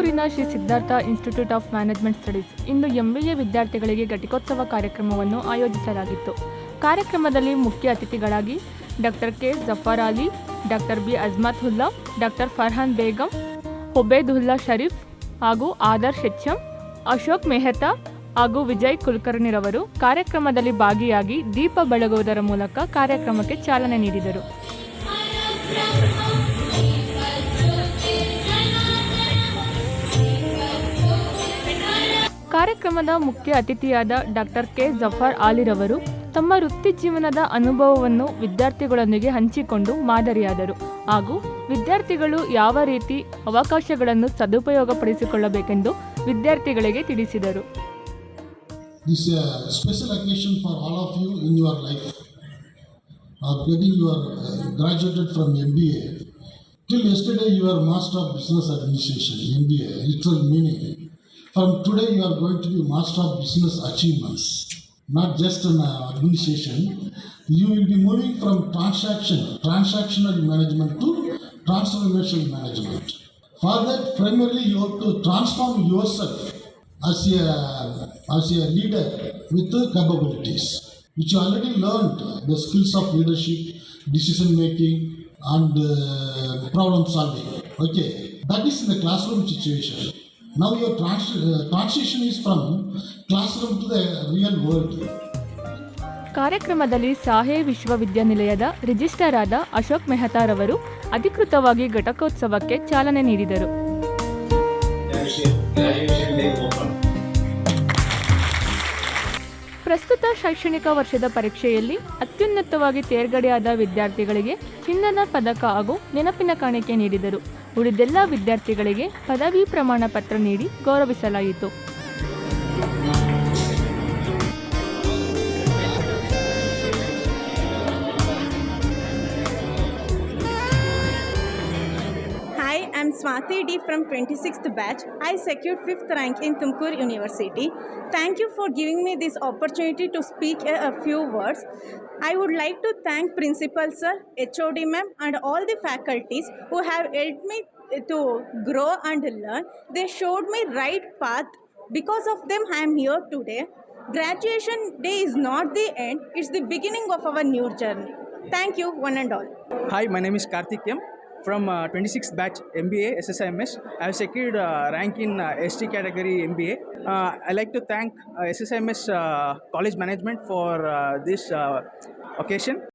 ತುಮಕೂರಿನ Shri Siddhartha institute of management studies into MBA ವಿದ್ಯಾರ್ಥಿಗಳಿಗೆ ಘಟಿಕೋತ್ಸವ ಕಾರ್ಯಕ್ರಮವನ್ನು ಆಯೋಜಿಸಲಾಗಿತ್ತು. ಕಾರ್ಯಕ್ರಮದಲ್ಲಿ ಮುಖ್ಯ ಅತಿಥಿಗಳಾಗಿ doctor K Zafar Ali, doctor B Azmatullah doctor Farhan Begum Hubedulla Sharif ಹಾಗೂ ಆದರ್ ಶೆಚ್ಚಂ, ಅಶೋಕ್ ಮೆಹ್ತಾ ಹಾಗೂ ವಿಜಯ್ ಕುಲಕರ್ಣಿರವರು ಕಾರ್ಯಕ್ರಮದಲ್ಲಿ ಭಾಗಿಯಾಗಿ ದೀಪ ಬೆಳಗುವುದರ ಮೂಲಕ ಕಾರ್ಯಕ್ರಮಕ್ಕೆ ಚಾಲನೆ ನೀಡಿದರು. ಕಾರ್ಯಕ್ರಮದ ಮುಖ್ಯ ಅತಿಥಿಯಾದ ಡಾಕ್ಟರ್ ಕೆ ಜಫರ್ ಆಲಿರವರು ತಮ್ಮ ವೃತ್ತಿ ಜೀವನದ ಅನುಭವವನ್ನು ವಿದ್ಯಾರ್ಥಿಗಳೊಂದಿಗೆ ಹಂಚಿಕೊಂಡು ಮಾದರಿಯಾದರು ಹಾಗೂ ವಿದ್ಯಾರ್ಥಿಗಳು ಯಾವ ರೀತಿ ಅವಕಾಶಗಳನ್ನು ಸದುಪಯೋಗಪಡಿಸಿಕೊಳ್ಳಬೇಕೆಂದು ವಿದ್ಯಾರ್ಥಿಗಳಿಗೆ ತಿಳಿಸಿದರು This special for all of you in your life. Uh, graduated from MBA. Till yesterday you were Master of Business Administration, MBA, literal meaning. From today you are going to be Master of Business Achievements, not just an uh, administration. You will be moving from transaction, transactional management to transformational management. For that, primarily you have to transform yourself as a as a leader with the capabilities which you already learned the skills of leadership decision making and uh, problem solving okay that is in the classroom situation now your trans- uh, transition is from classroom to the real world ಕಾರ್ಯಕ್ರಮದಲ್ಲಿ ಸಾಹೆ ವಿಶ್ವವಿದ್ಯಾನಿಲಯದ register ಆದ ಅಶೋಕ್ ಮೆಹತಾರವರು ಅಧಿಕೃತವಾಗಿ ಘಟಕೋತ್ಸವಕ್ಕೆ ಚಾಲನೆ ನೀಡಿದರು. ಪ್ರಸ್ತುತ ಶೈಕ್ಷಣಿಕ ವರ್ಷದ ಪರೀಕ್ಷೆಯಲ್ಲಿ ಅತ್ಯುನ್ನತವಾಗಿ ತೇರ್ಗಡೆಯಾದ ವಿದ್ಯಾರ್ಥಿಗಳಿಗೆ ಚಿನ್ನದ ಪದಕ ಹಾಗೂ ನೆನಪಿನ ಕಾಣಿಕೆ ನೀಡಿದರು ಉಳಿದೆಲ್ಲ ವಿದ್ಯಾರ್ಥಿಗಳಿಗೆ ಪದವಿ ಪ್ರಮಾಣ ಪತ್ರ ನೀಡಿ ಗೌರವಿಸಲಾಯಿತು. Hi, I'm Swati D from 26th batch. I secured 5th rank in Tumkur University. Thank you for giving me this opportunity to speak a, a few words. I would like to thank Principal Sir, HOD Ma'am and all the faculties who have helped me to grow and learn. They showed me right path. Because of them, I am here today. Graduation day is not the end, it's the beginning of our new journey. Thank you, one and all. Hi, my name is Karthik M. From uh, 26th batch MBA SSIMS, I have secured uh, rank in uh, ST category MBA. Uh, I like to thank uh, SSIMS uh, college management for uh, this uh, occasion.